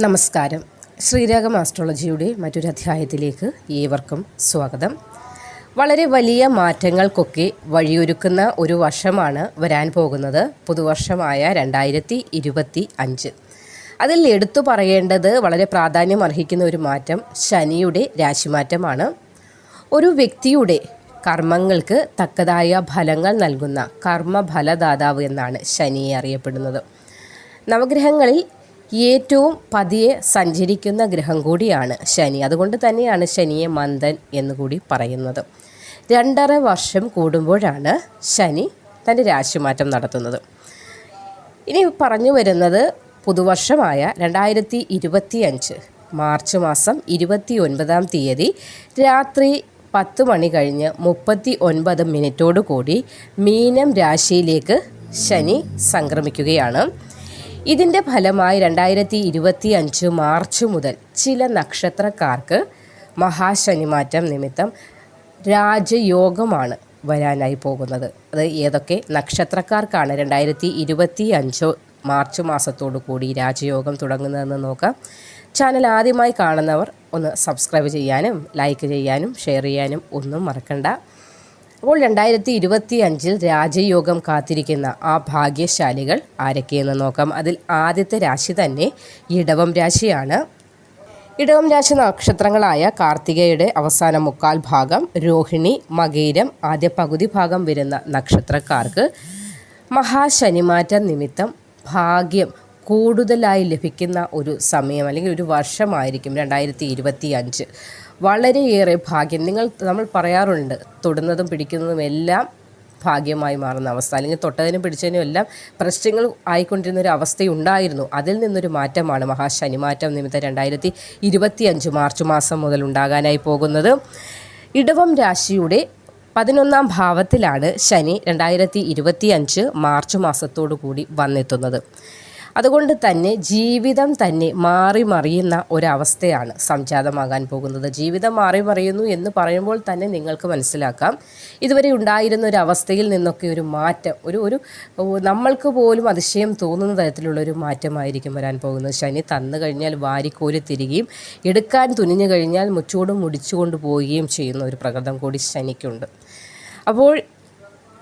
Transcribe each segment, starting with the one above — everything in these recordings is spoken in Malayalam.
നമസ്കാരം. ശ്രീരാഗം ആസ്ട്രോളജിയുടെ മറ്റൊരു അധ്യായത്തിലേക്ക് ഏവർക്കും സ്വാഗതം. വളരെ വലിയ മാറ്റങ്ങൾക്കൊക്കെ വഴിയൊരുക്കുന്ന ഒരു വർഷമാണ് വരാൻ പോകുന്നത്. പുതുവർഷമായ രണ്ടായിരത്തി ഇരുപത്തി അഞ്ച് അതിൽ എടുത്തു പറയേണ്ടത് വളരെ പ്രാധാന്യം അർഹിക്കുന്ന ഒരു മാറ്റം ശനിയുടെ രാശിമാറ്റമാണ്. ഒരു വ്യക്തിയുടെ കർമ്മങ്ങൾക്ക് തക്കതായ ഫലങ്ങൾ നൽകുന്ന കർമ്മഫലദാതാവ് എന്നാണ് ശനിയെ അറിയപ്പെടുന്നത്. നവഗ്രഹങ്ങളിൽ ഏറ്റവും പതിയെ സഞ്ചരിക്കുന്ന ഗ്രഹം കൂടിയാണ് ശനി. അതുകൊണ്ട് തന്നെയാണ് ശനിയെ മന്ദൻ എന്ന് കൂടി പറയുന്നത്. രണ്ടര വർഷം കൂടുമ്പോഴാണ് ശനി തന്റെ രാശിമാറ്റം നടത്തുന്നത്. ഇനി പറഞ്ഞു വരുന്നത് പുതുവർഷമായ രണ്ടായിരത്തി ഇരുപത്തി അഞ്ച് മാർച്ച് മാസം ഇരുപത്തി ഒൻപതാം തീയതി രാത്രി പത്ത് മണി കഴിഞ്ഞ് മുപ്പത്തി ഒൻപത് മിനിറ്റോടു കൂടി മീനം രാശിയിലേക്ക് ശനി സംക്രമിക്കുകയാണ്. ഇതിന്റെ ഫലമായി രണ്ടായിരത്തി ഇരുപത്തി അഞ്ച് മാർച്ച് മുതൽ ചില നക്ഷത്രക്കാർക്ക് മഹാശനിമാറ്റം നിമിത്തം രാജയോഗമാണ് വരാനായി പോകുന്നത്. അത് ഏതൊക്കെ നക്ഷത്രക്കാർക്കാണ് രണ്ടായിരത്തി ഇരുപത്തി അഞ്ച് മാർച്ച് മാസത്തോടു കൂടി രാജയോഗം തുടങ്ങുന്നതെന്ന് നോക്കാം. ചാനൽ ആദ്യമായി കാണുന്നവർ ഒന്ന് സബ്സ്ക്രൈബ് ചെയ്യാനും ലൈക്ക് ചെയ്യാനും ഷെയർ ചെയ്യാനും ഒന്നും മറക്കണ്ട. അപ്പോൾ രണ്ടായിരത്തി ഇരുപത്തി അഞ്ചിൽ രാജയോഗം കാത്തിരിക്കുന്ന ആ ഭാഗ്യശാലികൾ ആരൊക്കെയെന്ന് നോക്കാം. അതിൽ ആദ്യത്തെ രാശി തന്നെ ഇടവം രാശിയാണ്. ഇടവം രാശി നക്ഷത്രങ്ങളായ കാർത്തികയുടെ അവസാന മുക്കാൽ ഭാഗം രോഹിണി മകീരം ആദ്യ പകുതി ഭാഗം വരുന്ന നക്ഷത്രക്കാർക്ക് മഹാശനിമാറ്റ നിമിത്തം ഭാഗ്യം കൂടുതലായി ലഭിക്കുന്ന ഒരു സമയം അല്ലെങ്കിൽ ഒരു വർഷമായിരിക്കും രണ്ടായിരത്തി ഇരുപത്തി അഞ്ച് വളരെയേറെ ഭാഗ്യം. നിങ്ങൾ നമ്മൾ പറയാറുണ്ട് തൊടുന്നതും പിടിക്കുന്നതും എല്ലാം ഭാഗ്യമായി മാറുന്ന അവസ്ഥ. അല്ലെങ്കിൽ തൊട്ടതിനും പിടിച്ചതിനും എല്ലാം പ്രശ്നങ്ങൾ ആയിക്കൊണ്ടിരുന്ന ഒരു അവസ്ഥയുണ്ടായിരുന്നു. അതിൽ നിന്നൊരു മാറ്റമാണ് മഹാശനിമാറ്റം നിമിത്തം രണ്ടായിരത്തി ഇരുപത്തി അഞ്ച് മാർച്ച് മാസം മുതൽ ഉണ്ടാകാനായി പോകുന്നത്. ഇടവം രാശിയുടെ പതിനൊന്നാം ഭാവത്തിലാണ് ശനി രണ്ടായിരത്തി ഇരുപത്തി അഞ്ച് മാർച്ച് മാസത്തോടു കൂടി വന്നെത്തുന്നത്. അതുകൊണ്ട് തന്നെ ജീവിതം തന്നെ മാറി മറിയുന്ന ഒരവസ്ഥയാണ് സംജാതമാകാൻ പോകുന്നത്. ജീവിതം മാറി മറിയുന്നു എന്ന് പറയുമ്പോൾ തന്നെ നിങ്ങൾക്ക് മനസ്സിലാക്കാം. ഇതുവരെ ഉണ്ടായിരുന്ന ഒരു അവസ്ഥയിൽ നിന്നൊക്കെ ഒരു മാറ്റം ഒരു ഒരു നമ്മൾക്ക് പോലും അതിശയം തോന്നുന്ന തരത്തിലുള്ള ഒരു മാറ്റമായിരിക്കും വരാൻ പോകുന്നത്. ശനി തന്നു കഴിഞ്ഞാൽ വാരിക്കോരി തിരികെയും എടുക്കാൻ തുനിഞ്ഞു കഴിഞ്ഞാൽ മുച്ചോടും മുടിച്ചുകൊണ്ട് പോവുകയും ചെയ്യുന്ന ഒരു പ്രകൃതം കൂടി ശനിക്കുണ്ട്. അപ്പോൾ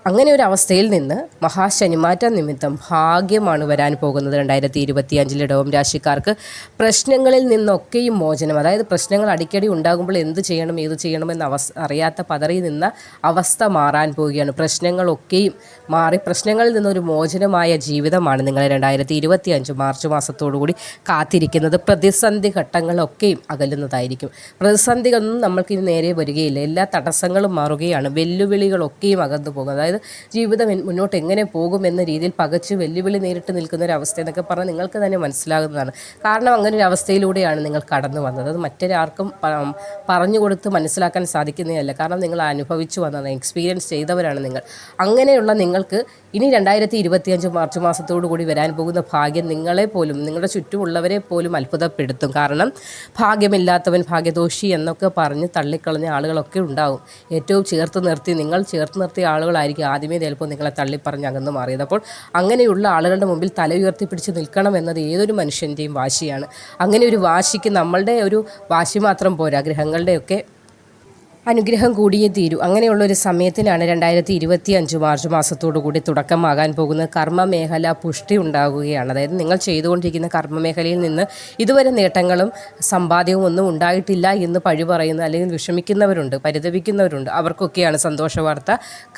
അങ്ങനെ ഒരു അവസ്ഥയിൽ നിന്ന് മഹാശനിമാറ്റ നിമിത്തം ഭാഗ്യമാണ് വരാൻ പോകുന്നത് രണ്ടായിരത്തി ഇരുപത്തി അഞ്ചിൽ ഇടവം രാശിക്കാർക്ക്. പ്രശ്നങ്ങളിൽ നിന്നൊക്കെയും മോചനം അതായത് പ്രശ്നങ്ങൾ അടിക്കടി ഉണ്ടാകുമ്പോൾ എന്ത് ചെയ്യണം ഏത് ചെയ്യണമെന്ന് അവസ്ഥ അറിയാത്ത പതറി നിന്ന അവസ്ഥ മാറാൻ പോവുകയാണ്. പ്രശ്നങ്ങളൊക്കെയും മാറി പ്രശ്നങ്ങളിൽ നിന്നൊരു മോചനമായ ജീവിതമാണ് നിങ്ങളെ രണ്ടായിരത്തി ഇരുപത്തി അഞ്ച് മാർച്ച് മാസത്തോടുകൂടി കാത്തിരിക്കുന്നത്. പ്രതിസന്ധി ഘട്ടങ്ങളൊക്കെയും അകലുന്നതായിരിക്കും. പ്രതിസന്ധികളൊന്നും നമ്മൾക്ക് ഇനി നേരെ വരികയില്ല. എല്ലാ തടസ്സങ്ങളും മാറുകയാണ്. വെല്ലുവിളികളൊക്കെയും അകന്നു പോകും അതായത് ജീവിതം മുന്നോട്ട് എങ്ങനെ പോകും എന്ന രീതിയിൽ പകച്ച് വെല്ലുവിളി നേരിട്ട് നിൽക്കുന്ന ഒരു അവസ്ഥ എന്നൊക്കെ പറഞ്ഞാൽ നിങ്ങൾക്ക് തന്നെ മനസ്സിലാകുന്നതാണ്. കാരണം അങ്ങനെ ഒരു അവസ്ഥയിലൂടെയാണ് നിങ്ങൾ കടന്നു വന്നത്. അത് മറ്റൊരാർക്കും പറഞ്ഞു കൊടുത്ത് മനസ്സിലാക്കാൻ സാധിക്കുന്നതല്ല. കാരണം നിങ്ങൾ അനുഭവിച്ചു വന്നതാണ് എക്സ്പീരിയൻസ് ചെയ്തവരാണ് നിങ്ങൾ. അങ്ങനെയുള്ള നിങ്ങൾക്ക് ഇനി രണ്ടായിരത്തി ഇരുപത്തിയഞ്ച് മാർച്ച് മാസത്തോടു കൂടി വരാൻ പോകുന്ന ഭാഗ്യം നിങ്ങളെ പോലും നിങ്ങളുടെ ചുറ്റുമുള്ളവരെ പോലും അത്ഭുതപ്പെടുത്തും. കാരണം ഭാഗ്യമില്ലാത്തവൻ ഭാഗ്യദോഷി എന്നൊക്കെ പറഞ്ഞ് തള്ളിക്കളഞ്ഞ ആളുകളൊക്കെ ഉണ്ടാവും. ഏറ്റവും ചേർത്ത് നിർത്തി നിങ്ങൾ ചേർത്ത് നിർത്തിയ ആളുകളായിരിക്കും ആദ്യമേ ചിലപ്പോൾ നിങ്ങളെ തള്ളിപ്പറഞ്ഞ് അകന്ന് മാറിയത്. അപ്പോൾ അങ്ങനെയുള്ള ആളുകളുടെ മുമ്പിൽ തല ഉയർത്തി പിടിച്ച് നിൽക്കണം എന്നത് ഏതൊരു മനുഷ്യന്റെയും വാശിയാണ്. അങ്ങനെ ഒരു വാശിക്ക് നമ്മളുടെ ഒരു വാശി മാത്രം പോരാ ഗ്രഹങ്ങളുടെയൊക്കെ അനുഗ്രഹം കൂടിയേ തീരൂ. അങ്ങനെയുള്ള ഒരു സമയത്തിനാണ് രണ്ടായിരത്തി ഇരുപത്തി അഞ്ച് മാർച്ച് മാസത്തോടു കൂടി തുടക്കമാകാൻ പോകുന്ന കർമ്മ മേഖല പുഷ്ടി ഉണ്ടാകുകയാണ്. അതായത് നിങ്ങൾ ചെയ്തുകൊണ്ടിരിക്കുന്ന കർമ്മമേഖലയിൽ നിന്ന് ഇതുവരെ നേട്ടങ്ങളും സമ്പാദ്യവും ഒന്നും ഉണ്ടായിട്ടില്ല എന്ന് പഴി പറയുന്ന അല്ലെങ്കിൽ വിഷമിക്കുന്നവരുണ്ട് പരിതപിക്കുന്നവരുണ്ട് അവർക്കൊക്കെയാണ് സന്തോഷ വാർത്ത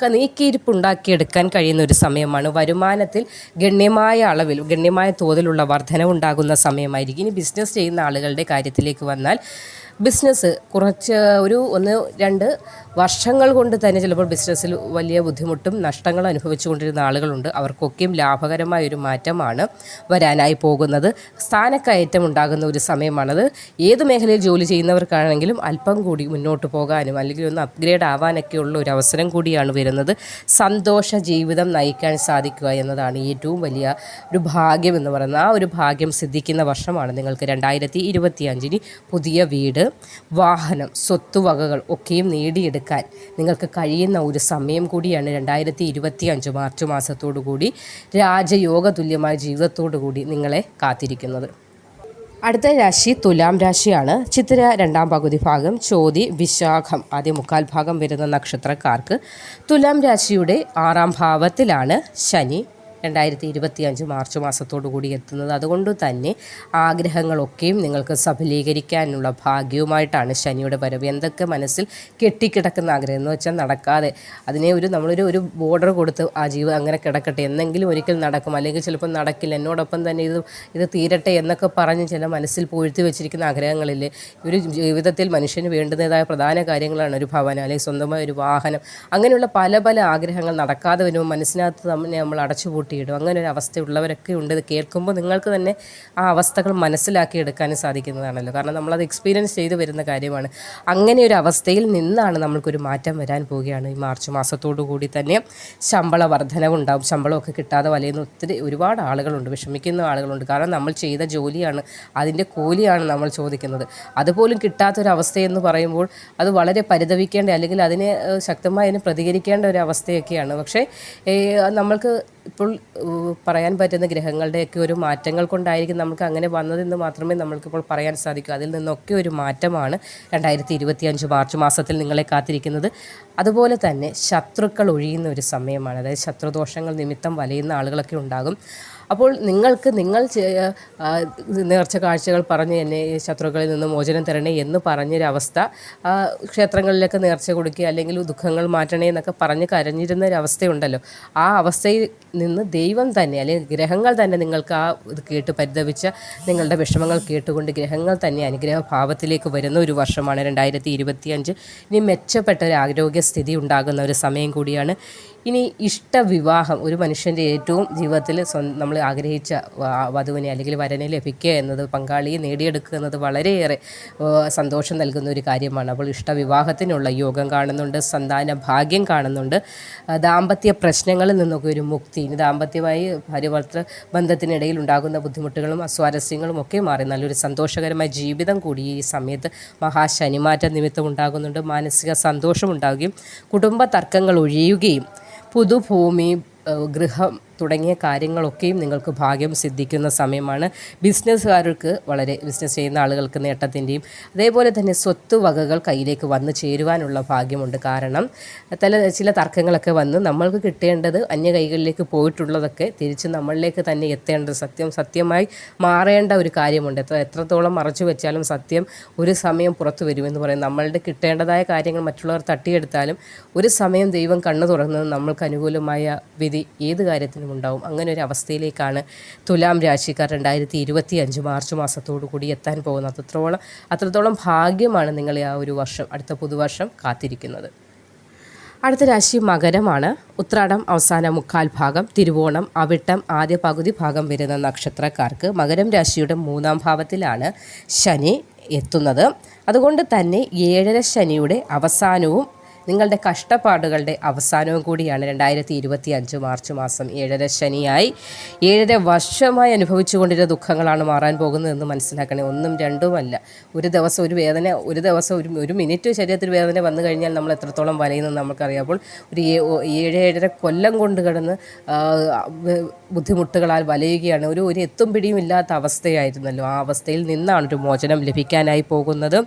നീക്കിയിരിപ്പുണ്ടാക്കിയെടുക്കാൻ കഴിയുന്ന ഒരു സമയമാണ്. വരുമാനത്തിൽ ഗണ്യമായ അളവിൽ ഗണ്യമായ തോതിലുള്ള വർധനവുണ്ടാകുന്ന സമയമായിരിക്കും. ഇനി ബിസിനസ് ചെയ്യുന്ന ആളുകളുടെ കാര്യത്തിലേക്ക് വന്നാൽ ബിസിനസ് കുറച്ച് ഒരു ഒന്ന് രണ്ട് വർഷങ്ങൾ കൊണ്ട് തന്നെ ചിലപ്പോൾ ബിസിനസ്സിൽ വലിയ ബുദ്ധിമുട്ടും നഷ്ടങ്ങളും അനുഭവിച്ചുകൊണ്ടിരുന്ന ആളുകളുണ്ട്. അവർക്കൊക്കെയും ലാഭകരമായ ഒരു മാറ്റമാണ് വരാനായി പോകുന്നത്. സ്ഥാനക്കയറ്റം ഉണ്ടാകുന്ന ഒരു സമയമാണത്. ഏത് മേഖലയിൽ ജോലി ചെയ്യുന്നവർക്കാണെങ്കിലും അല്പം കൂടി മുന്നോട്ട് പോകാനും അല്ലെങ്കിൽ ഒന്ന് അപ്ഗ്രേഡ് ആവാനൊക്കെ ഉള്ള ഒരു അവസരം കൂടിയാണ് വരുന്നത്. സന്തോഷ ജീവിതം നയിക്കാൻ സാധിക്കുക എന്നതാണ് ഏറ്റവും വലിയ ഒരു ഭാഗ്യം എന്ന് പറയുന്നത്. ആ ഒരു ഭാഗ്യം സിദ്ധിക്കുന്ന വർഷമാണ് നിങ്ങൾക്ക് രണ്ടായിരത്തി ഇരുപത്തിയഞ്ചിന് പുതിയ വീട്. വാഹനം സ്വത്തുവകകൾ ഒക്കെയും നേടിയെടുക്കാൻ നിങ്ങൾക്ക് കഴിയുന്ന ഒരു സമയം കൂടിയാണ് രണ്ടായിരത്തി ഇരുപത്തി അഞ്ച് മാർച്ച് മാസത്തോടു കൂടി രാജയോഗ തുല്യമായ ജീവിതത്തോടു കൂടി നിങ്ങളെ കാത്തിരിക്കുന്നത്. അടുത്ത രാശി തുലാം രാശിയാണ്. ചിത്ര രണ്ടാം പകുതി ഭാഗം ചോതി വിശാഖം ആദ്യ മുക്കാൽ ഭാഗം വരുന്ന നക്ഷത്രക്കാർക്ക് തുലാം രാശിയുടെ ആറാം ഭാവത്തിലാണ് ശനി രണ്ടായിരത്തി ഇരുപത്തി അഞ്ച് മാർച്ച് മാസത്തോടു കൂടി എത്തുന്നത്. അതുകൊണ്ട് തന്നെ ആഗ്രഹങ്ങളൊക്കെയും നിങ്ങൾക്ക് സഫലീകരിക്കാനുള്ള ഭാഗ്യവുമായിട്ടാണ് ശനിയുടെ വരവ്. എന്തൊക്കെ മനസ്സിൽ കെട്ടിക്കിടക്കുന്ന ആഗ്രഹം എന്ന് വെച്ചാൽ നടക്കാതെ അതിനെ ഒരു നമ്മളൊരു ഒരു ബോർഡർ കൊടുത്ത് ആ ജീവൻ അങ്ങനെ കിടക്കട്ടെ എന്നെങ്കിലും ഒരിക്കൽ നടക്കും. അല്ലെങ്കിൽ ചിലപ്പോൾ നടക്കില്ല. എന്നോടൊപ്പം തന്നെ ഇത് ഇത് തീരട്ടെ എന്നൊക്കെ പറഞ്ഞ് ചില മനസ്സിൽ പൂഴ്ത്തി വെച്ചിരിക്കുന്ന ആഗ്രഹങ്ങളിൽ ഒരു ജീവിതത്തിൽ മനുഷ്യന് വേണ്ടുന്നതായ പ്രധാന കാര്യങ്ങളാണ് ഒരു ഭവനം അല്ലെങ്കിൽ സ്വന്തമായ ഒരു വാഹനം. അങ്ങനെയുള്ള പല പല ആഗ്രഹങ്ങൾ നടക്കാതെ വരുമ്പോൾ മനസ്സിനകത്ത് തന്നെ നമ്മൾ അടച്ചുപൂട്ടി കൂട്ടിയിടും. അങ്ങനെ ഒരു അവസ്ഥയുള്ളവരൊക്കെ ഉണ്ട്. ഇത് കേൾക്കുമ്പോൾ നിങ്ങൾക്ക് തന്നെ ആ അവസ്ഥകൾ മനസ്സിലാക്കി എടുക്കാനും സാധിക്കുന്നതാണല്ലോ. കാരണം നമ്മളത് എക്സ്പീരിയൻസ് ചെയ്ത് വരുന്ന കാര്യമാണ്. അങ്ങനെ ഒരു അവസ്ഥയിൽ നിന്നാണ് നമ്മൾക്കൊരു മാറ്റം വരാൻ പോവുകയാണ്. ഈ മാർച്ച് മാസത്തോടു കൂടി തന്നെ ശമ്പള വർധനവുണ്ടാവും ശമ്പളമൊക്കെ കിട്ടാതെ വലയുന്ന ഒത്തിരി ഒരുപാട് ആളുകളുണ്ട്. വിഷമിക്കുന്ന ആളുകളുണ്ട്. കാരണം നമ്മൾ ചെയ്ത ജോലിയാണ്. അതിന്റെ കൂലിയാണ് നമ്മൾ ചോദിക്കുന്നത്. അതുപോലും കിട്ടാത്തൊരവസ്ഥയെന്ന് പറയുമ്പോൾ അത് വളരെ പരിതപിക്കേണ്ട അല്ലെങ്കിൽ അതിനെ ശക്തമായി അതിന് പ്രതികരിക്കേണ്ട ഒരു അവസ്ഥയൊക്കെയാണ്. പക്ഷേ നമ്മൾക്ക് ഇപ്പോൾ പറയാൻ പറ്റുന്ന ഗ്രഹങ്ങളുടെയൊക്കെ ഒരു മാറ്റങ്ങൾ കൊണ്ടായിരിക്കും നമുക്ക് അങ്ങനെ വന്നതെന്ന് മാത്രമേ നമ്മൾക്കിപ്പോൾ പറയാൻ സാധിക്കൂ. അതിൽ നിന്നൊക്കെ ഒരു മാറ്റമാണ് രണ്ടായിരത്തി ഇരുപത്തി അഞ്ച് മാർച്ച് മാസത്തിൽ നിങ്ങളെ കാത്തിരിക്കുന്നത്. അതുപോലെ തന്നെ ശത്രുക്കൾ ഒഴിയുന്ന ഒരു സമയമാണ്. അതായത് ശത്രുദോഷങ്ങൾ നിമിത്തം വലയുന്ന ആളുകളൊക്കെ ഉണ്ടാകും. അപ്പോൾ നിങ്ങൾക്ക് നിങ്ങൾ നേർച്ച കാഴ്ചകൾ പറഞ്ഞ് എന്നെ ശത്രുക്കളിൽ നിന്ന് മോചനം തരണേ എന്ന് പറഞ്ഞൊരവസ്ഥ ക്ഷേത്രങ്ങളിലൊക്കെ നേർച്ച കൊടുക്കുക അല്ലെങ്കിൽ ദുഃഖങ്ങൾ മാറ്റണേ എന്നൊക്കെ പറഞ്ഞ് കരഞ്ഞിരുന്ന ഒരു അവസ്ഥയുണ്ടല്ലോ ആ അവസ്ഥയിൽ നിന്ന് ദൈവം തന്നെ അല്ലെങ്കിൽ ഗ്രഹങ്ങൾ തന്നെ നിങ്ങൾക്ക് ആ ഇത് കേട്ട് പരിതപിച്ച നിങ്ങളുടെ വിഷമങ്ങൾ കേട്ടുകൊണ്ട് ഗ്രഹങ്ങൾ തന്നെ അനുഗ്രഹഭാവത്തിലേക്ക് വരുന്ന ഒരു വർഷമാണ് രണ്ടായിരത്തി ഇരുപത്തി അഞ്ച് ഇനി മെച്ചപ്പെട്ട ഒരു ആരോഗ്യസ്ഥിതി ഉണ്ടാകുന്ന ഒരു സമയം കൂടിയാണ്. ഇനി ഇഷ്ടവിവാഹം ഒരു മനുഷ്യന്റെ ഏറ്റവും ജീവിതത്തിൽ നമ്മൾ ആഗ്രഹിച്ച വധുവിനെ അല്ലെങ്കിൽ വരനെ ലഭിക്കുക എന്നത് പങ്കാളിയെ നേടിയെടുക്കുക എന്നത് വളരെയേറെ സന്തോഷം നൽകുന്ന ഒരു കാര്യമാണ്. അപ്പോൾ ഇഷ്ടവിവാഹത്തിനുള്ള യോഗം കാണുന്നുണ്ട് സന്താന ഭാഗ്യം കാണുന്നുണ്ട്. ദാമ്പത്യ പ്രശ്നങ്ങളിൽ നിന്നൊക്കെ ഒരു മുക്തി. ഇനി ദാമ്പത്യമായി ഭാര്യവർത്തൃ ബന്ധത്തിനിടയിൽ ഉണ്ടാകുന്ന ബുദ്ധിമുട്ടുകളും അസ്വാരസ്യങ്ങളും ഒക്കെ മാറി. നല്ലൊരു സന്തോഷകരമായ ജീവിതം കൂടി ഈ സമയത്ത് മഹാശനിമാറ്റ നിമിത്തം ഉണ്ടാകുന്നുണ്ട്. മാനസിക സന്തോഷം ഉണ്ടാവുകയും കുടുംബ തർക്കങ്ങൾ ഒഴിയുകയും പുതുഭൂമി ഗൃഹം തുടങ്ങിയ കാര്യങ്ങളൊക്കെയും നിങ്ങൾക്ക് ഭാഗ്യം സിദ്ധിക്കുന്ന സമയമാണ്. ബിസിനസ്സുകാർക്ക് വളരെ ബിസിനസ് ചെയ്യുന്ന ആളുകൾക്ക് നേട്ടത്തിന്റെയും അതേപോലെ തന്നെ സ്വത്ത് വകകൾ കയ്യിലേക്ക് വന്നു ചേരുവാനുള്ള ഭാഗ്യമുണ്ട്. കാരണം ചില ചില തർക്കങ്ങളൊക്കെ വന്ന് നമ്മൾക്ക് കിട്ടേണ്ടത് അന്യ കൈകളിലേക്ക് പോയിട്ടുള്ളതൊക്കെ തിരിച്ച് നമ്മളിലേക്ക് തന്നെ എത്തേണ്ടത് സത്യം സത്യമായി മാറേണ്ട ഒരു കാര്യമുണ്ട്. എത്ര എത്രത്തോളം മറച്ചു വെച്ചാലും സത്യം ഒരു സമയം പുറത്തു വരുമെന്ന് പറയും. നമ്മളുടെ കിട്ടേണ്ടതായ കാര്യങ്ങൾ മറ്റുള്ളവർ തട്ടിയെടുത്താലും ഒരു സമയം ദൈവം കണ്ണു തുറന്നത് നമ്മൾക്ക് അനുകൂലമായ വിധി ഏത് കാര്യത്തിലും ഉണ്ടാവും. അങ്ങനെ ഒരു അവസ്ഥയിലേക്കാണ് തുലാം രാശിക്കാർ രണ്ടായിരത്തി ഇരുപത്തി അഞ്ച് മാർച്ച് മാസത്തോടു കൂടി എത്താൻ പോകുന്നത്. അത്രത്തോളം അത്രത്തോളം ഭാഗ്യമാണ് നിങ്ങളെ ആ ഒരു വർഷം അടുത്ത പുതുവർഷം കാത്തിരിക്കുന്നത്. അടുത്ത രാശി മകരമാണ്. ഉത്രാടം അവസാന മുക്കാൽ ഭാഗം തിരുവോണം അവിട്ടം ആദ്യ പകുതി ഭാഗം വരുന്ന നക്ഷത്രക്കാർക്ക് മകരം രാശിയുടെ മൂന്നാം ഭാവത്തിലാണ് ശനി എത്തുന്നത്. അതുകൊണ്ട് തന്നെ ഏഴര ശനിയുടെ അവസാനവും നിങ്ങളുടെ കഷ്ടപ്പാടുകളുടെ അവസാനവും കൂടിയാണ് രണ്ടായിരത്തി ഇരുപത്തി അഞ്ച് മാർച്ച് മാസം ഏഴര ശനിയായി. ഏഴര വർഷമായി അനുഭവിച്ചുകൊണ്ടിരുന്ന ദുഃഖങ്ങളാണ് മാറാൻ പോകുന്നതെന്ന് മനസ്സിലാക്കണേ. ഒന്നും രണ്ടുമല്ല ഒരു ദിവസം ഒരു വേദന ഒരു ദിവസം ഒരു ഒരു മിനിറ്റ് ശരീരത്തിൽ വേദന വന്നു കഴിഞ്ഞാൽ നമ്മൾ എത്രത്തോളം വലയുന്നത് നമുക്കറിയാം അപ്പോൾ ഒരു ഏഴ് ഏഴര കൊല്ലം കൊണ്ട് കിടന്ന് ബുദ്ധിമുട്ടുകളാൽ വലയുകയാണ്. ഒരു ഒരു എത്തും പിടിയും ഇല്ലാത്ത അവസ്ഥയായിരുന്നല്ലോ. ആ അവസ്ഥയിൽ നിന്നാണ് ഒരു മോചനം ലഭിക്കാനായി പോകുന്നത്.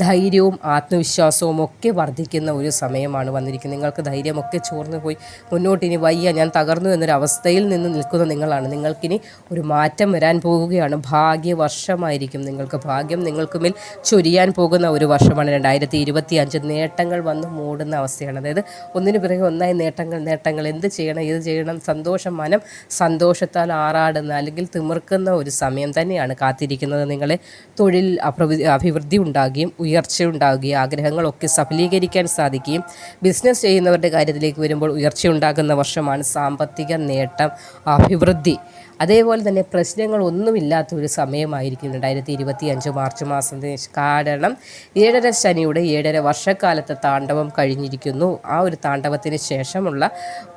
ധൈര്യവും ആത്മവിശ്വാസവും ഒക്കെ വർദ്ധിക്കുന്ന ഒരു സമയമാണ് വന്നിരിക്കുന്നത്. നിങ്ങൾക്ക് ധൈര്യമൊക്കെ ചോർന്നു പോയി. മുന്നോട്ട് ഇനി വയ്യ. ഞാൻ തകർന്നു എന്നൊരു അവസ്ഥയിൽ നിന്ന് നിൽക്കുന്ന നിങ്ങളാണ്. നിങ്ങൾക്കിനി ഒരു മാറ്റം വരാൻ പോകുകയാണ്. ഭാഗ്യവർഷമായിരിക്കും നിങ്ങൾക്ക്. ഭാഗ്യം നിങ്ങൾക്ക് മേൽ ചൊരിയാൻ പോകുന്ന ഒരു വർഷമാണ്. രണ്ടായിരത്തി ഇരുപത്തി അഞ്ച് നേട്ടങ്ങൾ വന്ന് മൂടുന്ന അവസ്ഥയാണ്. അതായത് ഒന്നിനു പിറകെ ഒന്നായി നേട്ടങ്ങൾ നേട്ടങ്ങൾ. എന്ത് ചെയ്യണം ഇത് ചെയ്യണം? സന്തോഷം മനം സന്തോഷത്താൽ ആറാടുന്ന അല്ലെങ്കിൽ തിമിർക്കുന്ന ഒരു സമയം തന്നെയാണ് കാത്തിരിക്കുന്നത്. നിങ്ങളെ തൊഴിൽ അഭിവൃദ്ധി ഉണ്ടാകുകയും ഉയർച്ച ഉണ്ടാകുകയും ആഗ്രഹങ്ങളൊക്കെ സഫലീകരിക്കാൻ സാധിക്കുകയും ബിസിനസ് ചെയ്യുന്നവരുടെ കാര്യത്തിലേക്ക് വരുമ്പോൾ ഉയർച്ച ഉണ്ടാകുന്ന വർഷമാണ് സാമ്പത്തിക നേട്ടം അഭിവൃദ്ധി. അതേപോലെ തന്നെ പ്രശ്നങ്ങളൊന്നുമില്ലാത്ത ഒരു സമയമായിരിക്കും രണ്ടായിരത്തി ഇരുപത്തി അഞ്ച് മാർച്ച് മാസം കാരണം ഏഴര ശനിയുടെ ഏഴര വർഷക്കാലത്തെ താണ്ഡവം കഴിഞ്ഞിരിക്കുന്നു. ആ ഒരു താണ്ഡവത്തിന് ശേഷമുള്ള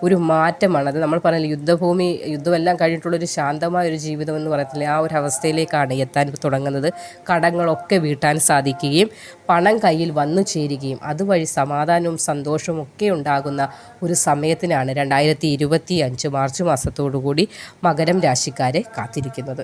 ഒരു മാറ്റമാണ്. അത് നമ്മൾ പറഞ്ഞില്ല യുദ്ധഭൂമി യുദ്ധമെല്ലാം കഴിഞ്ഞിട്ടുള്ളൊരു ശാന്തമായ ഒരു ജീവിതം എന്ന് പറയത്തില്ലേ ആ ഒരു അവസ്ഥയിലേക്കാണ് എത്താൻ തുടങ്ങുന്നത്. കടങ്ങളൊക്കെ വീട്ടാൻ സാധിക്കുകയും പണം കയ്യിൽ വന്നു ചേരുകയും അതുവഴി സമാധാനവും സന്തോഷവും ഒക്കെ ഉണ്ടാകുന്ന ഒരു സമയത്തിനാണ് രണ്ടായിരത്തി ഇരുപത്തി അഞ്ച് മാർച്ച് മാസത്തോടു കൂടി മകരം രാശിക്കാരെ കാത്തിരിക്കുന്നത്.